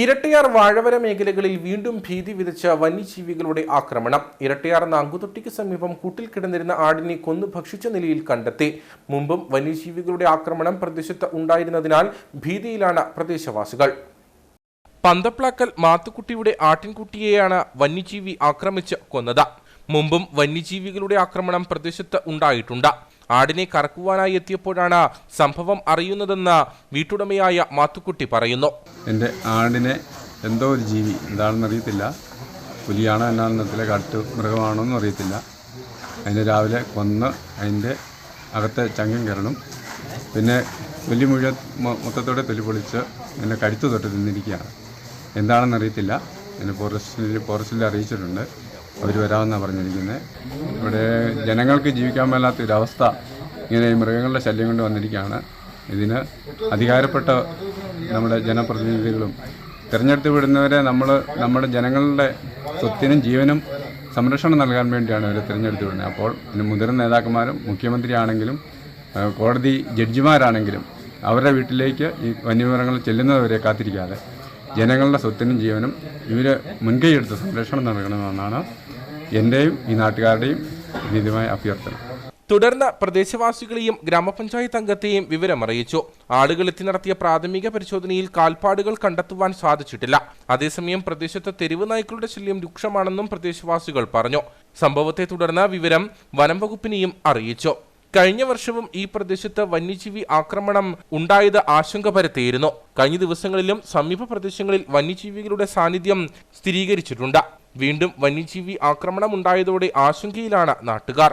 ഇരട്ടിയാർ വാഴവര മേഖലകളിൽ വീണ്ടും ഭീതി വിതച്ച വന്യജീവികളുടെ ആക്രമണം. ഇരട്ടിയാർ നാങ്കുതൊട്ടിക്ക് സമീപം കൂട്ടിൽ കിടന്നിരുന്ന ആടിനെ കൊന്നു ഭക്ഷിച്ച നിലയിൽ കണ്ടെത്തി. മുമ്പും വന്യജീവികളുടെ ആക്രമണം പ്രദേശത്ത് ഉണ്ടായിരുന്നതിനാൽ ഭീതിയിലാണ് പ്രദേശവാസികൾ. പന്തപ്ലാക്കൽ മാത്തുക്കുട്ടിയുടെ ആട്ടിൻകുട്ടിയെയാണ് വന്യജീവി ആക്രമിച്ച് കൊന്നത്. മുമ്പും വന്യജീവികളുടെ ആക്രമണം പ്രദേശത്ത് ഉണ്ടായിട്ടുണ്ട്. ആടിനെ കറക്കുവാനായി എത്തിയപ്പോഴാണ് സംഭവം അറിയുന്നതെന്ന് വീട്ടുടമയായ മാത്തുക്കുട്ടി പറയുന്നു. എന്റെ ആടിനെ എന്തോ ഒരു ജീവി എന്താണെന്ന് അറിയത്തില്ല. പുലിയാണോ എന്നാണെന്ന് കാട്ടു കാട്ടു എന്ന് അറിയത്തില്ല. അതിനെ രാവിലെ കൊന്ന് അതിന്റെ അകത്തെ ചങ്ങം കയറണം. പിന്നെ വലിയ മുഴുവൻ മൊത്തത്തോടെ തൊലി പൊളിച്ച് എന്നെ കടുത്തു തൊട്ട് തിന്നിരിക്കുകയാണ്. എന്താണെന്ന് അറിയത്തില്ല. എന്നെ ഫോറസ്റ്റിൽ ഫോറസ്റ്റിൽ അറിയിച്ചിട്ടുണ്ട്. അവർ വരാമെന്നാണ് പറഞ്ഞിരിക്കുന്നത് ഇവിടെ ജനങ്ങൾക്ക് ജീവിക്കാൻ മേലാത്ത ഒരവസ്ഥ ഇങ്ങനെ മൃഗങ്ങളുടെ ശല്യം കൊണ്ട് വന്നിരിക്കുകയാണ് ഇതിന് അധികാരപ്പെട്ട നമ്മുടെ ജനപ്രതിനിധികളും തിരഞ്ഞെടുത്ത് വിടുന്നവരെ നമ്മൾ നമ്മുടെ ജനങ്ങളുടെ സ്വത്തിനും ജീവനും സംരക്ഷണം നൽകാൻ വേണ്ടിയാണ് ഇവരെ തിരഞ്ഞെടുത്ത് വിടുന്നത്. അപ്പോൾ പിന്നെ മുതിർന്ന നേതാക്കന്മാരും മുഖ്യമന്ത്രിയാണെങ്കിലും കോടതി ജഡ്ജിമാരാണെങ്കിലും അവരുടെ വീട്ടിലേക്ക് ഈ വന്യമൃഗങ്ങൾ ചെല്ലുന്നവരെ കാത്തിരിക്കാതെ ജനങ്ങളുടെ സ്വത്തിനും ജീവനും ഇവർ മുൻകൈയെടുത്ത് സംരക്ഷണം നൽകണമെന്നാണ് എന്റെയും ഈ നാട്ടുകാരുടെയും നീതിമായ അഭ്യർത്ഥന. തുടർന്ന് പ്രദേശവാസികളെയും ഗ്രാമപഞ്ചായത്ത് അംഗത്തെയും വിവരമറിയിച്ചു. ആളുകൾ എത്തി നടത്തിയ പ്രാഥമിക പരിശോധനയിൽ കാൽപ്പാടുകൾ കണ്ടെത്തുവാൻ സാധിച്ചിട്ടില്ല. അതേസമയം പ്രദേശത്ത് തെരുവ് നായ്ക്കളുടെ ശല്യം രൂക്ഷമാണെന്നും പ്രദേശവാസികൾ പറഞ്ഞു. സംഭവത്തെ തുടർന്ന് വിവരം വനം വകുപ്പിനെയും അറിയിച്ചു. കഴിഞ്ഞ വർഷവും ഈ പ്രദേശത്ത് വന്യജീവി ആക്രമണം ഉണ്ടായത് ആശങ്ക പരത്തിയിരുന്നു. കഴിഞ്ഞ ദിവസങ്ങളിലും സമീപ പ്രദേശങ്ങളിൽ വന്യജീവികളുടെ സാന്നിധ്യം സ്ഥിരീകരിച്ചിട്ടുണ്ട്. വീണ്ടും വന്യജീവി ആക്രമണം ഉണ്ടായതോടെ ആശങ്കയിലാണ് നാട്ടുകാർ